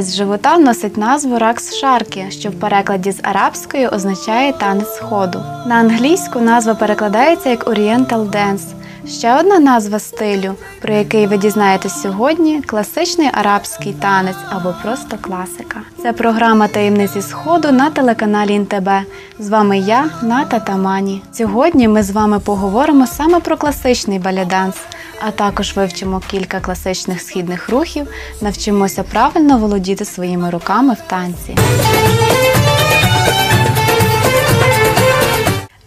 Танець живота носить назву ракс шарки, що в перекладі з арабської означає танець сходу. На англійську назва перекладається як Oriental Dance. Ще одна назва стилю, про який ви дізнаєтесь сьогодні класичний арабський танець або просто класика. Це програма таємниці сходу на телеканалі НТБ. З вами я, Ната Тамані. Сьогодні ми з вами поговоримо саме про класичний баляданс, а також вивчимо кілька класичних східних рухів, навчимося правильно володіти своїми руками в танці.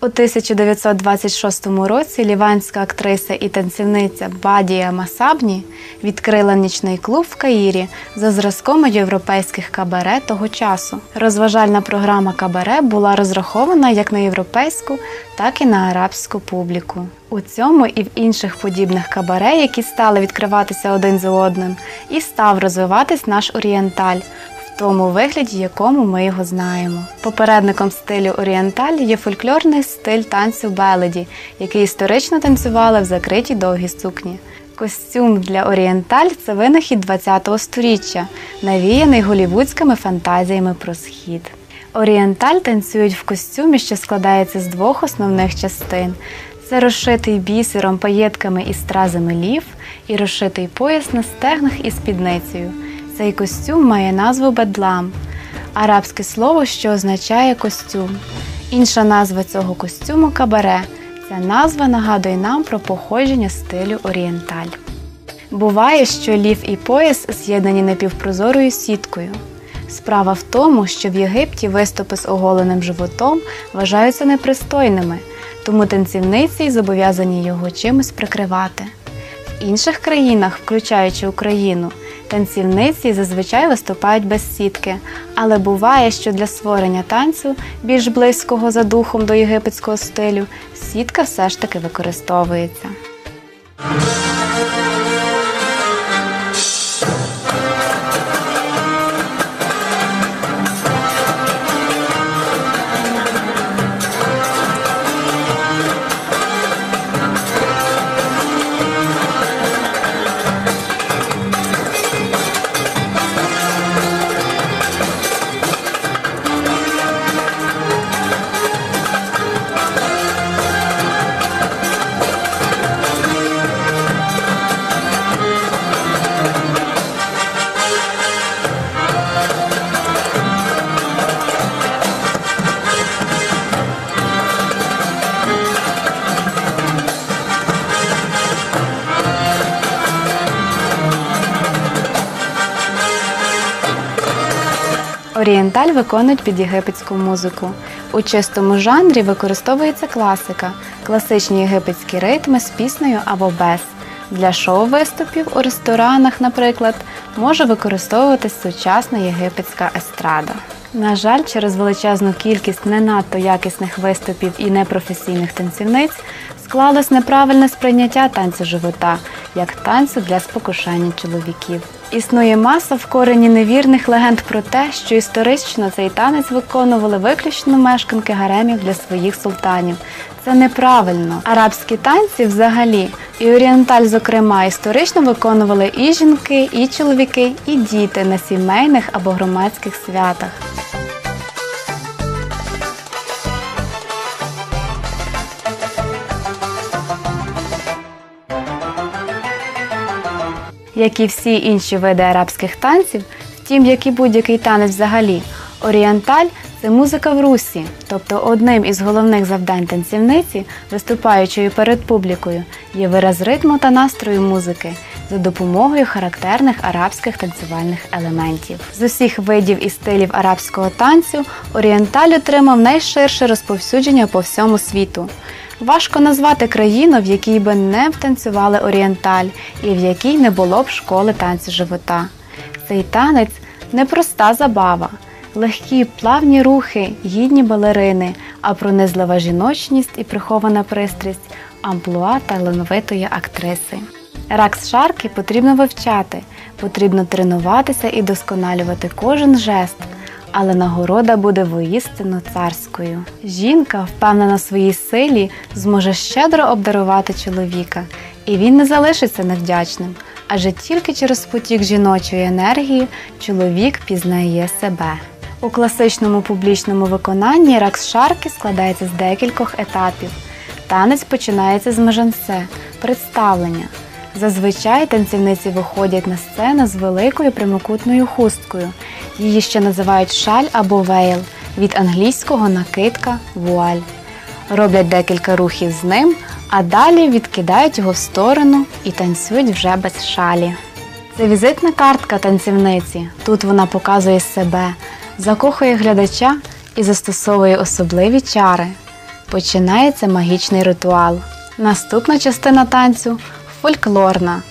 У 1926 році ліванська актриса і танцівниця Бадія Масабні відкрила нічний клуб в Каїрі за зразком європейських кабаре того часу. Розважальна програма кабаре була розрахована як на європейську, так і на арабську публіку. У цьому і в інших подібних кабаре, які стали відкриватися один за одним, і став розвиватись наш орієнталь тому вигляді, якому ми його знаємо. Попередником стилю орієнталь є фольклорний стиль танцю беледі, який історично танцювали в закритій довгій сукні. Костюм для орієнталь це винахід ХХ століття, навіяний голівудськими фантазіями про схід. Орієнталь танцюють в костюмі, що складається з двох основних частин. Це розшитий бісером, паєтками і стразами лів і розшитий пояс на стегнах із спідницею. Цей костюм має назву бедлам, арабське слово, що означає костюм. Інша назва цього костюму кабаре. Ця назва нагадує нам про походження стилю орієнталь. Буває, що лів і пояс з'єднані напівпрозорою сіткою. Справа в тому, що в Єгипті виступи з оголеним животом вважаються непристойними, тому танцівниці зобов'язані його чимось прикривати. В інших країнах, включаючи Україну, Танцівниці зазвичай виступають без сітки, але буває, що для створення танцю, більш близького за духом до єгипетського стилю, сітка все ж таки використовується. Орієнталь виконують під єгипетську музику. У чистому жанрі використовується класика, класичні єгипетські ритми з піснею або без. Для шоу-виступів у ресторанах, наприклад, може використовуватись сучасна єгипетська естрада. На жаль, через величезну кількість не надто якісних виступів і непрофесійних танцівниць склалось неправильне сприйняття танцю живота як танцю для спокушання чоловіків. Існує маса в корені невірних легенд про те, що історично цей танець виконували виключно мешканки гаремів для своїх султанів. Це неправильно. Арабські танці взагалі і орієнталь, зокрема, історично виконували і жінки, і чоловіки, і діти на сімейних або громадських святах. Як і всі інші види арабських танців, втім, як і будь-який танець взагалі, орієнталь це музика в русі, тобто одним із головних завдань танцівниці, виступаючої перед публікою, є вираз ритму та настрою музики за допомогою характерних арабських танцювальних елементів. З усіх видів і стилів арабського танцю орієнталь отримав найширше розповсюдження по всьому світу. Важко назвати країну, в якій би не втанцювали орієнталь і в якій не було б школи танцю живота. Цей танець непроста забава, легкі плавні рухи, гідні балерини, а пронизлива жіночність і прихована пристрість, амплуа талановитої актриси. Ракс шарки потрібно вивчати, потрібно тренуватися і досконалювати кожен жест але нагорода буде воістину царською. Жінка, впевнена в своїй силі, зможе щедро обдарувати чоловіка, і він не залишиться невдячним. адже тільки через потік жіночої енергії чоловік пізнає себе. У класичному публічному виконанні ракс шарки складається з декількох етапів. Танець починається з межансе представлення. Зазвичай танцівниці виходять на сцену з великою прямокутною хусткою. Її ще називають шаль або вейл від англійського накидка вуаль. Роблять декілька рухів з ним, а далі відкидають його в сторону і танцюють вже без шалі. Це візитна картка танцівниці. Тут вона показує себе, закохує глядача і застосовує особливі чари. Починається магічний ритуал. Наступна частина танцю фольклорна.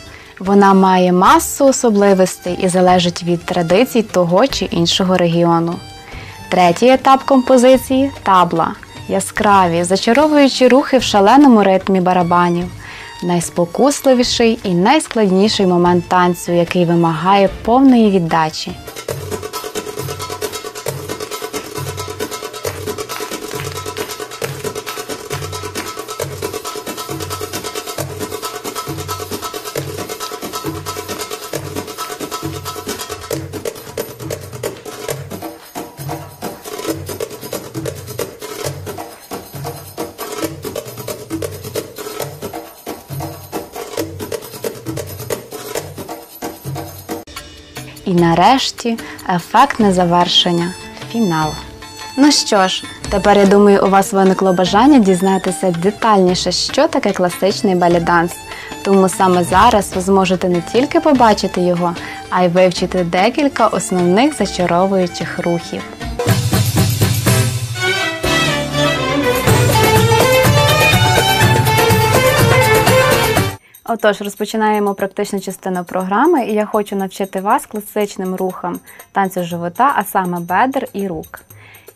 Вона має масу особливостей і залежить від традицій того чи іншого регіону. Третій етап композиції табла. Яскраві, зачаровуючі рухи в шаленому ритмі барабанів. Найспокусливіший і найскладніший момент танцю, який вимагає повної віддачі. І нарешті ефектне завершення фінал. Ну що ж, тепер я думаю, у вас виникло бажання дізнатися детальніше, що таке класичний баліданс. Тому саме зараз ви зможете не тільки побачити його, а й вивчити декілька основних зачаровуючих рухів. Отож, розпочинаємо практичну частину програми, і я хочу навчити вас класичним рухам танцю живота, а саме бедер і рук.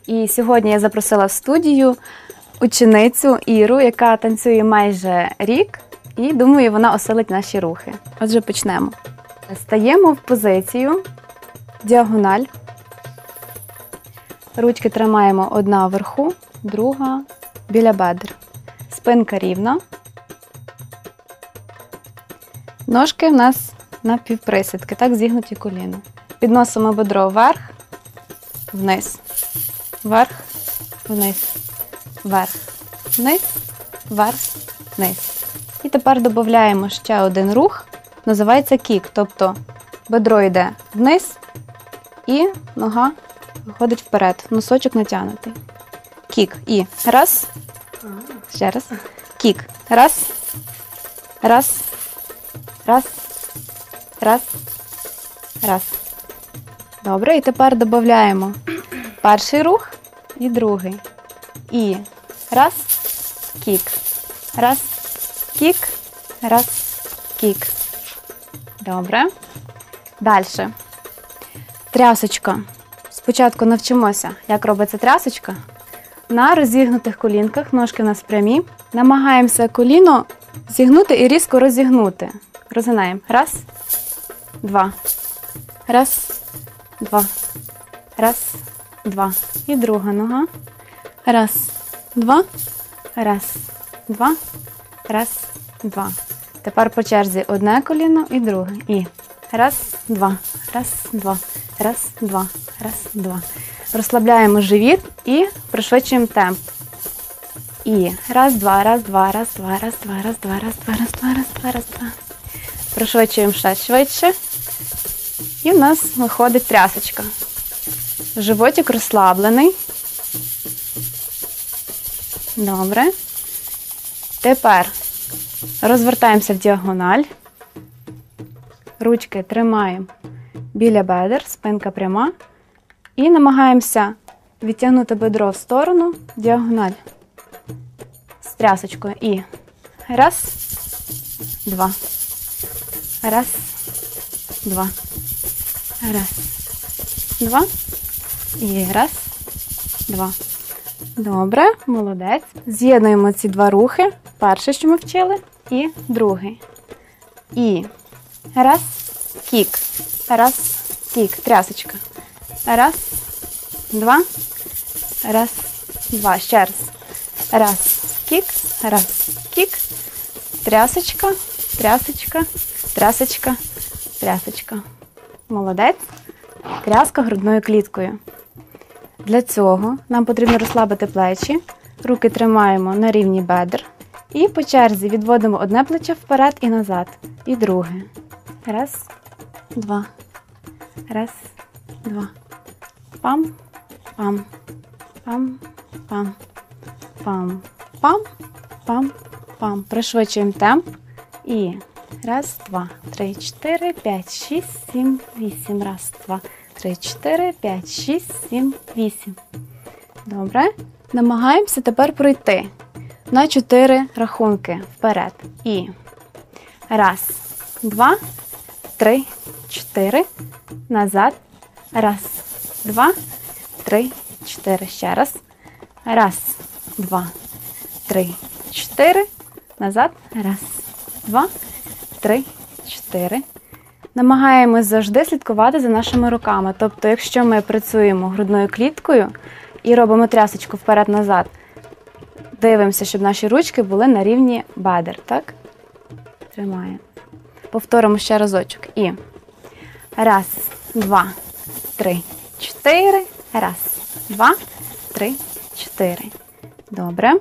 І сьогодні я запросила в студію ученицю Іру, яка танцює майже рік, і думаю, вона осилить наші рухи. Отже, почнемо. Стаємо в позицію діагональ. Ручки тримаємо одна вверху, друга біля бедер. Спинка рівна. Ножки в нас на півприсідки, так зігнуті коліна. Підносимо бедро вверх, вниз, вверх, вниз, вверх, вниз, вверх, вниз. І тепер додаємо ще один рух, називається кік. Тобто бедро йде вниз і нога виходить вперед. Носочок натягнутий. Кік. І раз. Ще раз. Кік. Раз. Раз. Раз, раз, раз. Добре, і тепер додаємо перший рух і другий. І раз, кік. Раз, кік, раз, кік. Добре. Далі. Трясочка. Спочатку навчимося, як робиться трясочка. На розігнутих колінках, ножки у нас прямі. Намагаємося коліно зігнути і різко розігнути. Розгинаємо. Раз, два. Раз, два. Раз, два. І друга нога. Раз, два. Раз, два. Раз, два. Тепер по черзі одне коліно і друге. І раз, два. Раз, два. Раз, два. Раз, два. Розслабляємо живіт і пришвидшуємо темп. І раз, два, раз, два, раз, два, раз, два, раз, два, раз, два, раз, два, раз, два, раз, два. Пришвидшуємо ще швидше. І в нас виходить трясочка. Животик розслаблений. Добре. Тепер розвертаємося в діагональ. Ручки тримаємо біля бедер, спинка пряма. І намагаємося відтягнути бедро в сторону, діагональ. З трясочкою. І раз, два. Раз, два. Раз, два. І раз, два. Добре, молодець. З'єднуємо ці два рухи. Перший, що ми вчили, і другий. І раз, кік. Раз, кік. Трясочка. Раз, два. Раз, два. Ще раз. Раз, кік. Раз, кік. Трясочка, трясочка, трясочка, трясочка. Молодець. Тряска грудною кліткою. Для цього нам потрібно розслабити плечі, руки тримаємо на рівні бедр. І по черзі відводимо одне плече вперед і назад. І друге. Раз, два. Раз, два. Пам, пам, пам, пам, пам, пам, пам, пам. Пришвидшуємо темп. І раз, два, три, чотири, п'ять, шість, сім, вісім. Раз, два, три, чотири, п'ять, шість, сім, вісім. Добре. Намагаємося тепер пройти на чотири рахунки вперед. І раз, два, три, чотири. Назад. Раз, два, три, чотири. Ще раз. Раз, два, три, чотири. Назад. Раз, два, три, чотири. Намагаємось завжди слідкувати за нашими руками. Тобто, якщо ми працюємо грудною кліткою і робимо трясочку вперед-назад, дивимося, щоб наші ручки були на рівні бедер. Так? Тримаємо. Повторимо ще разочок. І раз, два, три, чотири. Раз, два, три, чотири. Добре.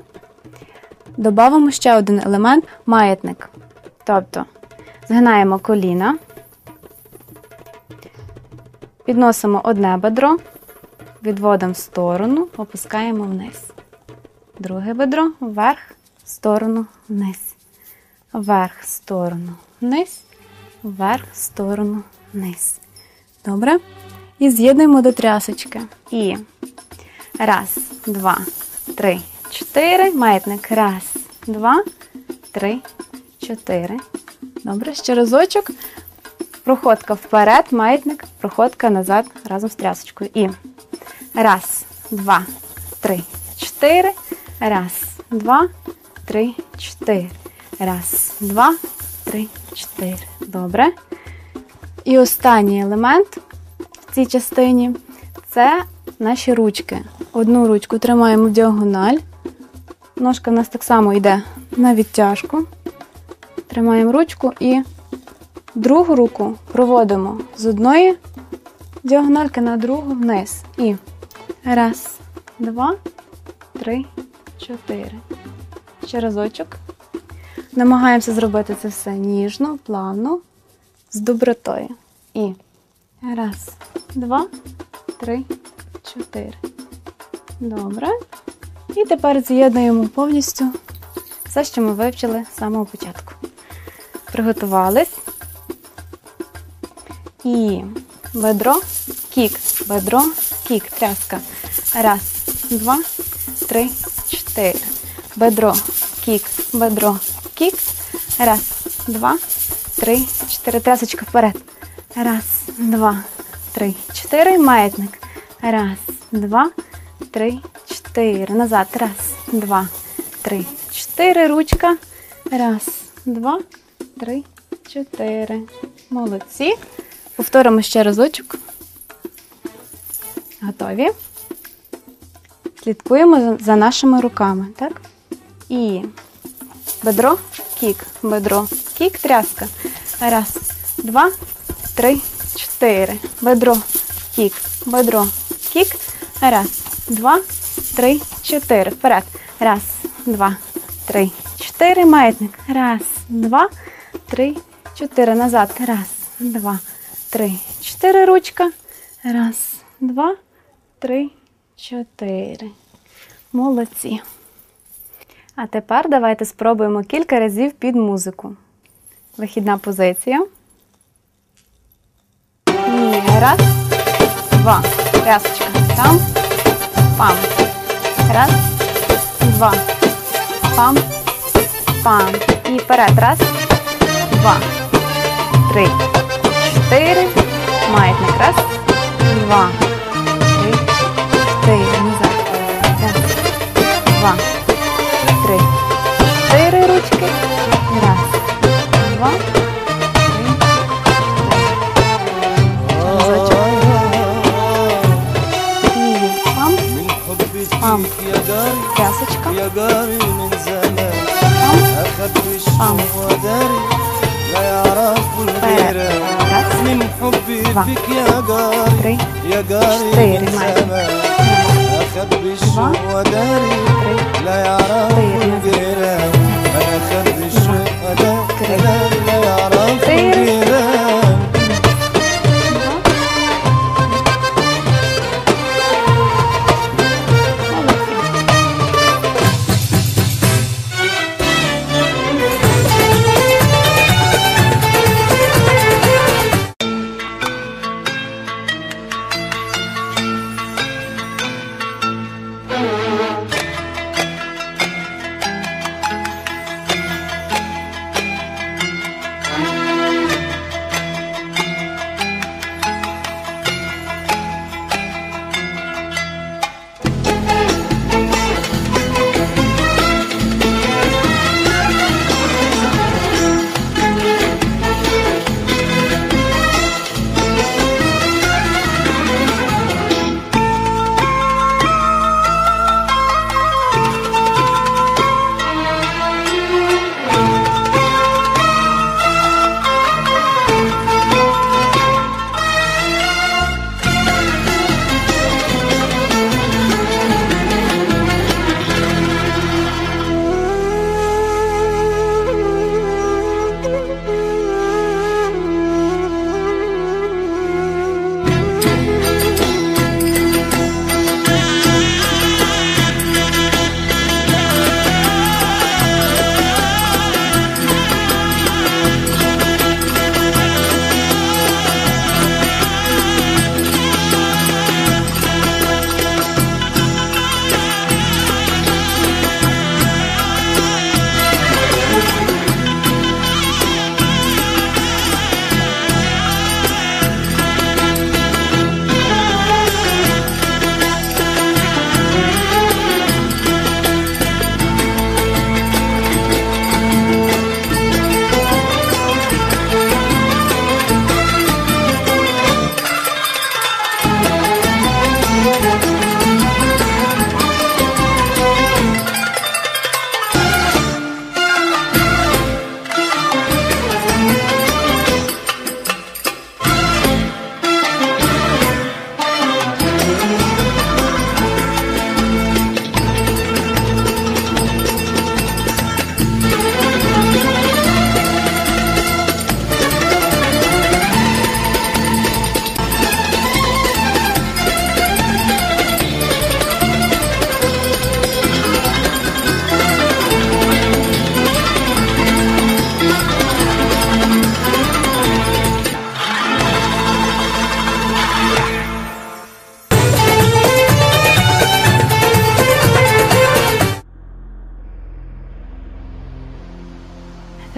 Добавимо ще один елемент маятник. Тобто згинаємо коліна, підносимо одне бедро, відводимо в сторону, опускаємо вниз. Друге бедро вверх, в сторону, вниз. Вверх, в сторону, вниз, вверх, в сторону, вниз. Добре? І з'єднуємо до трясочки. І раз, два, три, чотири. Маятник. Раз, два, три, чотири. Добре, ще разочок. Проходка вперед, маятник, проходка назад разом з трясочкою. І раз, два, три, чотири. Раз, два, три, чотири. Раз, два, три, чотири. Добре. І останній елемент в цій частині це наші ручки. Одну ручку тримаємо в діагональ. Ножка в нас так само йде на відтяжку. Тримаємо ручку і другу руку проводимо з одної діагональки на другу вниз. І раз, два, три, чотири. Ще разочок. Намагаємося зробити це все ніжно, плавно, з добротою. І раз, два, три, чотири. Добре. І тепер з'єднуємо повністю все, що ми вивчили з самого початку. Приготувались. І бедро, кік, бедро, кік, тряска. Раз, два, три, чотири. Бедро, кік, бедро, кік. Раз, два, три, чотири. Трясочка вперед. Раз, два, три, чотири. Маятник. Раз, два, три, чотири. Назад. Раз, два, три, чотири. Ручка. Раз, два, три, чотири. Молодці. Повторимо ще разочок. Готові. Слідкуємо за нашими руками, так? І бедро, кік, бедро, кік, тряска. Раз, два, три, чотири. Бедро, кік, бедро, кік. Раз, два, три, чотири. Вперед. Раз, два, три, чотири. Маятник. Раз, два, три, чотири. Назад. Раз, два, три, чотири. Ручка. Раз, два, три, чотири. Молодці. А тепер давайте спробуємо кілька разів під музику. Вихідна позиція. Раз, два. Трясочка. Там. Пам. Раз, два. Пам. Пам. І вперед. Раз, два, три, чотири. Маятник. Раз, два, أربعة يا قاري من زمان أخبيش وداري لا يعرف غيرها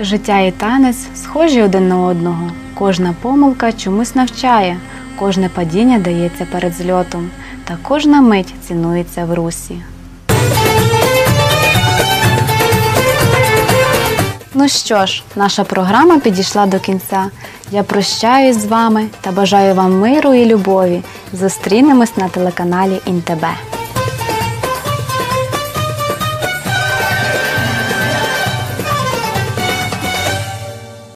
Життя і танець схожі один на одного. Кожна помилка чомусь навчає, кожне падіння дається перед зльотом, та кожна мить цінується в русі. Ну що ж, наша програма підійшла до кінця. Я прощаюсь з вами та бажаю вам миру і любові. Зустрінемось на телеканалі Інтебе.